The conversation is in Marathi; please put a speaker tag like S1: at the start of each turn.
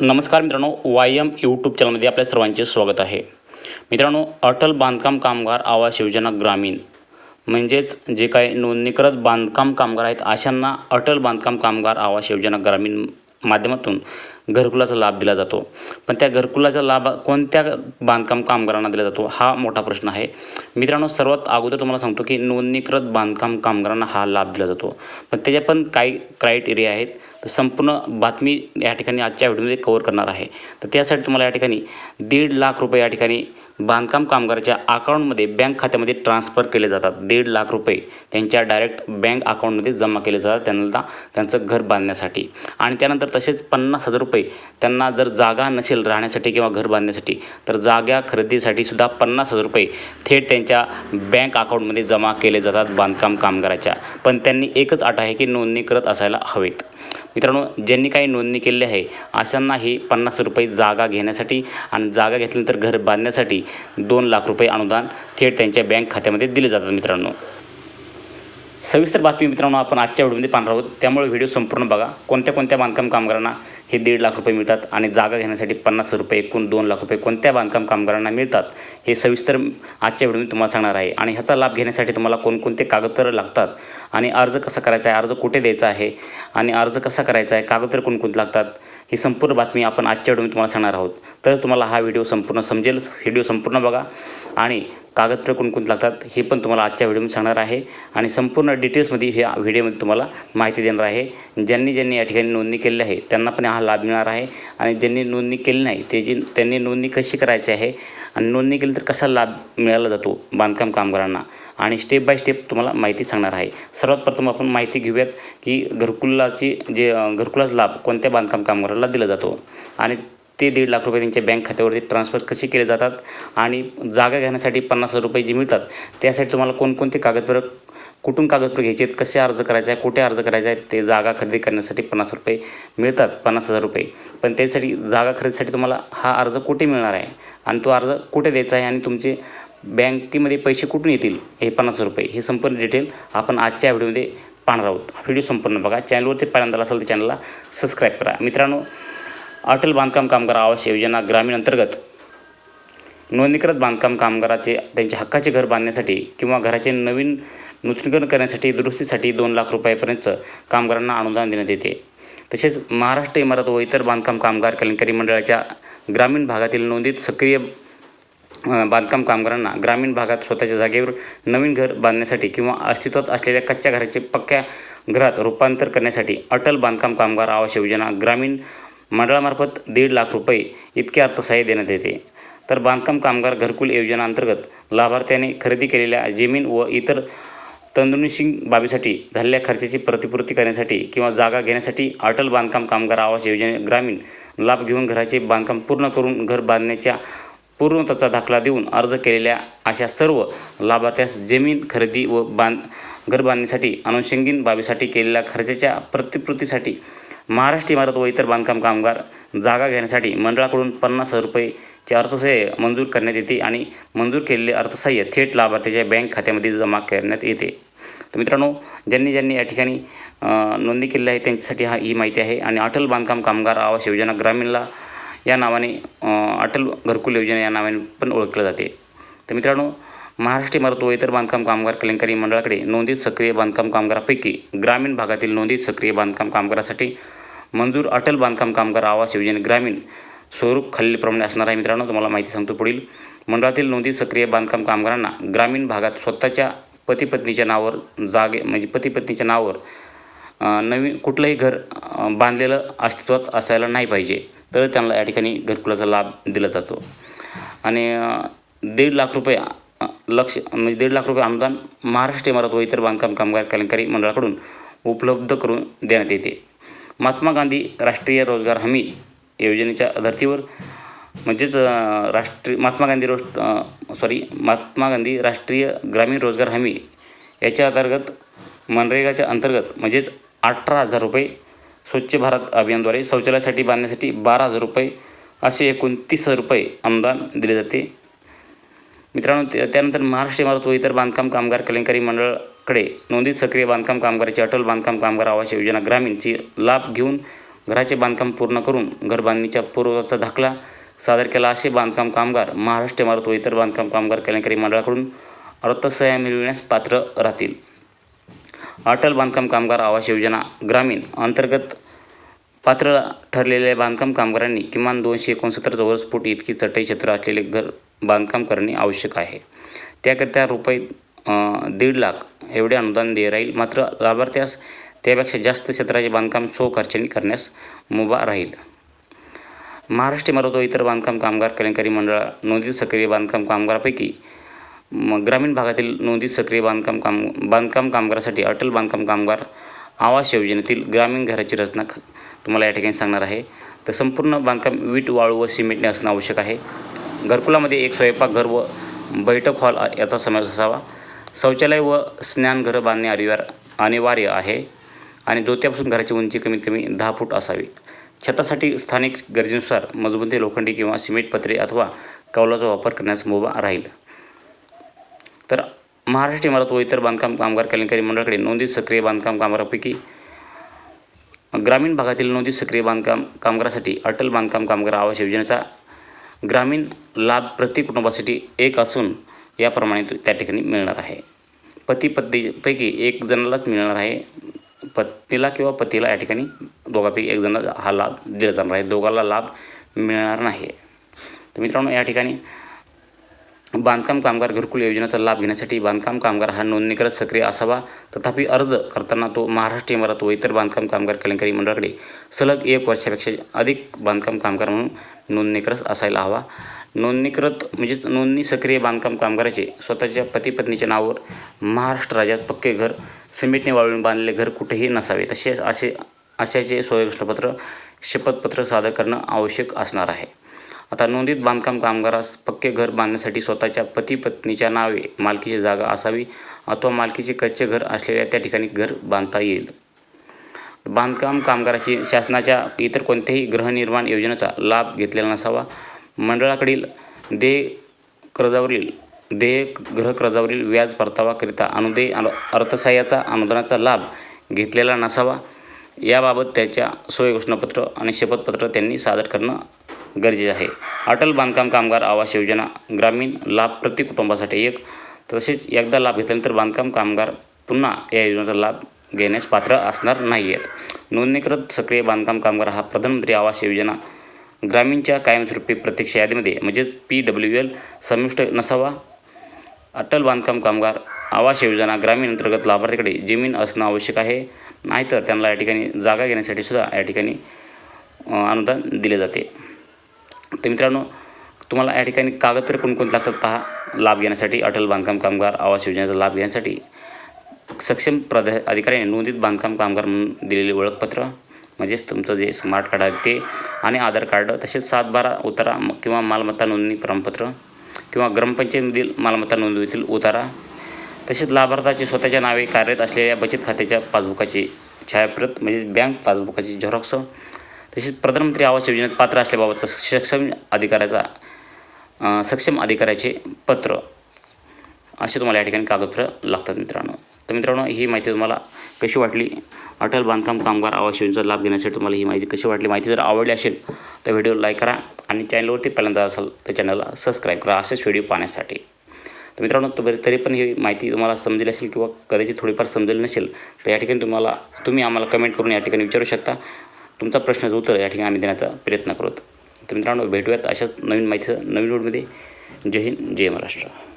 S1: नमस्कार मित्रांनो वाय एम यूट्यूब चॅनलमध्ये आपल्या सर्वांचे स्वागत आहे. मित्रांनो अटल बांधकाम कामगार आवास योजना ग्रामीण म्हणजेच जे काही नोंदणीकृत बांधकाम कामगार आहेत अशांना अटल बांधकाम कामगार आवास योजना ग्रामीण माध्यमातून घरकुलाचा लाभ दिला जातो. पण त्या घरकुलाचा लाभ कोणत्या बांधकाम कामगारांना दिला जातो हा मोठा प्रश्न आहे. मित्रांनो सर्वात अगोदर तुम्हाला सांगतो की नोंदणीकृत बांधकाम कामगारांना हा लाभ दिला जातो. पण त्याच्या पण काही क्रायटेरिया आहेत. तर संपूर्ण बातमी या ठिकाणी आजच्या व्हिडिओमध्ये कवर करणार आहे. तर त्यासाठी तुम्हाला या ठिकाणी दीड लाख रुपये या ठिकाणी बांधकाम कामगाराच्या अकाउंटमध्ये बँक खात्यामध्ये ट्रान्सफर केले जातात. दीड लाख रुपये त्यांच्या डायरेक्ट बँक अकाउंटमध्ये जमा केले जातात त्यांना त्यांचं घर बांधण्यासाठी. आणि त्यानंतर तसेच पन्नास हजार रुपये त्यांना जर जागा नसेल राहण्यासाठी किंवा घर बांधण्यासाठी तर जागा खरेदीसाठी सुद्धा पन्नास हजार रुपये थेट त्यांच्या बँक अकाउंटमध्ये जमा केले जातात बांधकाम कामगाराच्या. पण त्यांनी एकच अट आहे की नोंदणी करत असायला हवेत. मित्रांनो ज्यांनी काही नोंदणी केलेली आहे अशांना ही पन्नास रुपये जागा घेण्यासाठी आणि जागा घेतल्यानंतर घर बांधण्यासाठी दोन लाख रुपये अनुदान थेट त्यांच्या बँक खात्यामध्ये दिले जातात मित्रांनो. सविस्तर बातमी मित्रांनो आपण आजच्या व्हिडिओमध्ये पाहणार आहोत. त्यामुळे व्हिडिओ संपूर्ण बघा. कोणत्या कोणत्या बांधकाम कामगारांना हे दीड लाख रुपये मिळतात आणि जागा घेण्यासाठी पन्नास रुपये एकूण दोन लाख रुपये कोणत्या बांधकाम कामगारांना मिळतात हे सविस्तर आजच्या व्हिडिओमध्ये तुम्हाला सांगणार आहे. आणि ह्याचा लाभ घेण्यासाठी तुम्हाला कोणकोणते कागदपत्र लागतात आणि अर्ज कसा करायचा आहे अर्ज कुठे द्यायचा आहे आणि अर्ज कसा करायचा आहे कागदपत्र कोणकोणते लागतात ही संपूर्ण बातमी आपण आजच्या व्हिडिओमध्ये तुम्हाला सांगणार आहोत. तर तुम्हाला हा व्हिडिओ संपूर्ण समजेल व्हिडिओ संपूर्ण बघा आणि कागदपत्र कोणकोणते लागतात हे पण तुम्हाला आजच्या व्हिडिओमध्ये सांगणार आहे. आणि संपूर्ण डिटेल्समध्ये ह्या व्हिडिओमध्ये तुम्हाला माहिती देणार आहे. ज्यांनी ज्यांनी या ठिकाणी नोंदणी केलेली आहे त्यांना पण हा लाभ मिळणार आहे. आणि ज्यांनी नोंदणी केली नाही ते जी त्यांनी नोंदणी कशी करायची आहे आणि नोंदणी केली तर कसा लाभ मिळाला जातो बांधकाम कामगारांना? आणि स्टेप बाय स्टेप तुम्हाला माहिती सांगणार आहे. सर्वात प्रथम आपण माहिती घेऊयात की घरकुलाची जे घरकुलाच घरकुलाचा लाभ कोणत्या बांधकाम कामगाराला दिला जातो? आणि ते दीड लाख रुपये त्यांच्या बँक खात्यावरती ट्रान्सफर कसे केले जातात आणि जागा घेण्यासाठी पन्नास हजार रुपये जे मिळतात त्यासाठी तुम्हाला कोणकोणते कागदपत्र कुठून कागदपत्र घ्यायचे आहेत कसे अर्ज करायचे आहे कुठे अर्ज करायचा आहे ते जागा खरेदी करण्यासाठी पन्नास रुपये मिळतात पन्नास हजार रुपये. पण त्यासाठी जागा खरेदीसाठी तुम्हाला हा अर्ज कुठे मिळणार आहे? आणि तो अर्ज कुठे द्यायचा आहे आणि तुमचे बँकेमध्ये पैसे कुठून येतील हे पन्नास रुपये हे संपूर्ण डिटेल आपण आजच्या व्हिडिओमध्ये पाहणार आहोत. व्हिडिओ संपूर्ण बघा. चॅनलवरती पहिल्यांदा असेल तर चॅनलला सबस्क्राईब करा. मित्रांनो अटल बांधकाम कामगार आवास योजना ग्रामीण अंतर्गत नोंदणीकृत बांधकाम कामगाराचे त्यांच्या हक्काचे घर बांधण्यासाठी किंवा घराचे नवीन नूतनीकरण करण्यासाठी दुरुस्तीसाठी दोन लाख रुपयापर्यंत कामगारांना अनुदान देण्यात येते. तसेच महाराष्ट्र इमारत व इतर बांधकाम कामगार कल्याणकारी मंडळाच्या ग्रामीण भागातील नोंदीत सक्रिय बांधकाम कामगारांना ग्रामीण भागात स्वतःच्या जागेवर नवीन घर बांधण्यासाठी किंवा अस्तित्वात असलेल्या कच्च्या घराचे पक्क्या घरात रूपांतर करण्यासाठी अटल बांधकाम कामगार आवास योजना ग्रामीण मंडळामार्फत दीड लाख रुपये इतके अर्थसहाय्य देण्यात येते. तर बांधकाम कामगार घरकुल योजनांतर्गत लाभार्थ्याने खरेदी केलेल्या जमीन व इतर तंदुरुस्ती बाबीसाठी झालेल्या खर्चाची प्रतिपूर्ती करण्यासाठी किंवा जागा घेण्यासाठी अटल बांधकाम कामगार आवास योजने ग्रामीण लाभ घेऊन घराचे बांधकाम पूर्ण करून घर बांधण्याच्या पूर्णतेचा दाखला देऊन अर्ज केलेल्या अशा सर्व लाभार्थ्यास जमीन खरेदी व बांध घर बांधण्यासाठी अनुषंगीन बाबीसाठी केलेल्या खर्चाच्या प्रतिपूर्तीसाठी महाराष्ट्र इमारत व इतर बांधकाम कामगार जागा घेण्यासाठी मंडळाकडून पन्नास हजार रुपयेचे अर्थसहाय्य मंजूर करण्यात येते आणि मंजूर केलेले अर्थसहाय्य थेट लाभार्थ्याच्या बँक खात्यामध्ये जमा करण्यात येते. तर मित्रांनो ज्यांनी ज्यांनी या ठिकाणी नोंदणी केलेली आहे त्यांच्यासाठी हा ही माहिती आहे आणि अटल बांधकाम कामगार आवास योजना ग्रामीणला या नावाने अटल घरकुल योजना या नावाने पण ओळखलं जाते. तर मित्रांनो महाराष्ट्र इमारत व इतर बांधकाम कामगार कल्याणकारी मंडळाकडे नोंदीत सक्रिय बांधकाम कामगारापैकी ग्रामीण भागातील नोंदीत सक्रिय बांधकाम कामगारासाठी मंजूर अटल बांधकाम कामगार आवास योजने ग्रामीण स्वरूप खालीलप्रमाणे असणार आहे. मित्रांनो तुम्हाला माहिती सांगतो पुढील. मंडळातील नोंदीत सक्रिय बांधकाम कामगारांना ग्रामीण भागात स्वतःच्या पती पत्नीच्या नावावर जागे म्हणजे पती पत्नीच्या नावावर नवीन कुठलंही घर बांधलेलं अस्तित्वात असायला नाही पाहिजे. तर त्यांना या ठिकाणी घरकुलाचा लाभ दिला जातो. आणि दीड लाख रुपये लक्ष म्हणजे दीड लाख रुपये अनुदान महाराष्ट्र इमारत व इतर बांधकाम कामगार कल्याणकारी मंडळाकडून उपलब्ध करून देण्यात येते. महात्मा गांधी राष्ट्रीय रोजगार हमी योजनेच्या धर्तीवर म्हणजेच राष्ट्रीय महात्मा गांधी रोष सॉरी महात्मा गांधी राष्ट्रीय ग्रामीण रोजगार हमी याच्या अंतर्गत मनरेगाच्या अंतर्गत म्हणजेच अठरा हजार रुपये स्वच्छ भारत अभियानद्वारे शौचालयासाठी बांधण्यासाठी बारा हजार रुपये असे एकोणतीस हजार रुपये अनुदान दिले जाते. मित्रांनो त्यानंतर महाराष्ट्र इमारत व इतर बांधकाम कामगार कल्याणकारी कडे नोंदीत सक्रिय बांधकाम कामगाराची अटल बांधकाम कामगार आवास योजना ग्रामीणची लाभ घेऊन घराचे बांधकाम पूर्ण करून घर बांधणीच्या पूर्वचा दाखला सादर केला. असे बांधकाम कामगार महाराष्ट्र इमारत व इतर बांधकाम कामगार कल्याणकारी मंडळाकडून अर्थसहाय्य मिळविण्यास पात्र राहतील. अटल बांधकाम कामगार आवास योजना ग्रामीण अंतर्गत पात्र ठरलेल्या बांधकाम कामगारांनी किमान दोनशे एकोणसत्तर चौरस फूट इतकी चटई क्षेत्र असलेले घर बांधकाम करणे आवश्यक आहे. त्याकरिता रुपये दीड लाख एवढे अनुदान दे राहील. मात्र लाभार्थ्यास त्यापेक्षा जास्त क्षेत्राचे बांधकाम स्वखर्चाने करण्यास मुभा राहील. महाराष्ट्र इमारत इतर बांधकाम कामगार कल्याणकारी मंडळ नोंदीत सक्रिय बांधकाम कामगारापैकी ग्रामीण भागातील नोंदीत सक्रिय बांधकाम काम बांधकाम कामगारासाठी अटल बांधकाम कामगार आवास योजनेतील ग्रामीण घराची रचना तुम्हाला या ठिकाणी सांगणार आहे. तर संपूर्ण बांधकाम वीट वाळू व सिमेंटने असणं आवश्यक आहे. घरकुलामध्ये एक स्वयंपाकघर व बैठक हॉल याचा समावेश असावा. शौचालय व स्नानघरं बांधणे अनिवार्य अनिवार्य आहे आणि जोत्यापासून घराची उंची कमीत कमी दहा फूट असावी. छतासाठी स्थानिक गरजेनुसार मजबूती लोखंडी किंवा सिमेंट पत्रे अथवा कौलाचा वापर करण्यास मुभा राहील. तर महाराष्ट्र इमारत व इतर बांधकाम कामगार कल्याणकारी मंडळाकडे नोंदीत सक्रिय बांधकाम कामगारापैकी ग्रामीण भागातील नोंदीत सक्रिय बांधकाम कामगारासाठी अटल बांधकाम कामगार आवास योजनेचा ग्रामीण लाभ प्रति कुटुंबासाठी एक असून याप्रमाणे तो त्या ठिकाणी मिळणार आहे. पती पत्नीपैकी एक जणालाच मिळणार आहे. पत्नीला किंवा पतीला या ठिकाणी दोघापैकी एक जण हा लाभ दिला जाणार आहे. दोघाला लाभ मिळणार नाही. तर मित्रांनो या ठिकाणी बांधकाम कामगार घरकुल योजनेचा लाभ घेण्यासाठी बांधकाम कामगार हा नोंदणीकृत सक्रिय असावा. तथापि अर्ज करताना तो महाराष्ट्र इमारत व इतर बांधकाम कामगार कल्याणकारी मंडळाकडे सलग एक वर्षापेक्षा अधिक बांधकाम कामगार म्हणून नोंदणीकृत असायला हवा. नोंदणीकृत म्हणजेच नोंदणी सक्रिय बांधकाम कामगाराचे स्वतःच्या पती पत्नीच्या नावावर महाराष्ट्र राज्यात पक्के घर सिमेंटने वाळून बांधलेले घर कुठेही नसावे तसेच असे अशाचे सोयघोषणापत्र शपथपत्र सादर करणं आवश्यक असणार आहे. आता नोंदीत बांधकाम कामगारास पक्के घर बांधण्यासाठी स्वतःच्या पती पत्नीच्या नावे मालकीची जागा असावी अथवा मालकीचे कच्चे घर असलेल्या त्या ठिकाणी घर बांधता येईल. बांधकाम कामगाराची शासनाच्या इतर कोणत्याही गृहनिर्माण योजनेचा लाभ घेतलेला नसावा मंडळाकडील देय कर्जावरील देय गृहकर्जावरील व्याज परतावाकरिता अनुदेय अनु अर्थसहाय्याचा अनुदानाचा लाभ घेतलेला नसावा. याबाबत त्याच्या सोय घोषणापत्र आणि शपथपत्र त्यांनी सादर करणं गरजेचे आहे. अटल बांधकाम कामगार आवास योजना ग्रामीण लाभ प्रति कुटुंबासाठी एक तसेच एकदा लाभ घेतल्यानंतर बांधकाम कामगार पुन्हा या योजनेचा लाभ घेण्यास पात्र असणार नाही आहेत नोंदणीकृत सक्रिय बांधकाम कामगार हा प्रधानमंत्री आवास योजना ग्रामीणच्या कायमस्वरूपी प्रत्यक्ष यादीमध्ये म्हणजेच पी डब्ल्यू एल समाविष्ट नसावा. अटल बांधकाम कामगार आवास योजना ग्रामीण अंतर्गत लाभार्थीकडे जमीन असणं आवश्यक आहे. नाहीतर त्यांना या ठिकाणी जागा घेण्यासाठी सुद्धा या ठिकाणी अनुदान दिले जाते. तर मित्रांनो तुम्हाला या ठिकाणी कागदपत्रे कोणकोणते लागतात पहा. लाभ घेण्यासाठी अटल बांधकाम कामगार आवास योजनेचा लाभ घेण्यासाठी सक्षम प्रध अधिकाऱ्याने नोंदीत बांधकाम कामगार म्हणून दिलेले ओळखपत्र. म्हणजेच तुमचं जे स्मार्ट कार्ड आहे ते आणि आधार कार्ड तसेच सात बारा उतारा किंवा मालमत्ता नोंदणी प्रमाणपत्र किंवा ग्रामपंचायतीमधील मालमत्ता नोंदणीतील उतारा. तसेच लाभार्थ्याचे स्वतःच्या नावे कार्यरत असलेल्या बचत खात्याच्या पासबुकाची छायाप्रत म्हणजेच बँक पासबुकाची झेरॉक्स तसेच प्रधानमंत्री आवास योजनेत पात्र असल्याबाबतचा सक्षम अधिकाऱ्याचा सक्षम अधिकाऱ्याचे पत्र. असे तुम्हाला या ठिकाणी कागदपत्र लागतात मित्रांनो. तर मित्रांनो ही माहिती तुम्हाला कशी वाटली? अटल बांधकाम कामगार आवास योजनेचा लाभ घेण्यासाठी तुम्हाला ही माहिती कशी वाटली? माहिती जर आवडली असेल तर व्हिडिओ लाईक करा आणि चॅनलवरती पहिल्यांदा असाल तर चॅनलला सबस्क्राईब करा. असेच व्हिडिओ पाहण्यासाठी. तर मित्रांनो तो तरी पण ही माहिती तुम्हाला समजली असेल किंवा कदाचित थोडीफार समजली नसेल तर या ठिकाणी तुम्हाला तुम्ही आम्हाला कमेंट करून या ठिकाणी विचारू शकता. तुमचा प्रश्नाचं उत्तर या ठिकाणी आम्ही देण्याचा प्रयत्न करतो तर मित्रांनो भेटूयात अशाच नवीन माहितीचं नवीन रोडमध्ये जय हिंद जय महाराष्ट्र.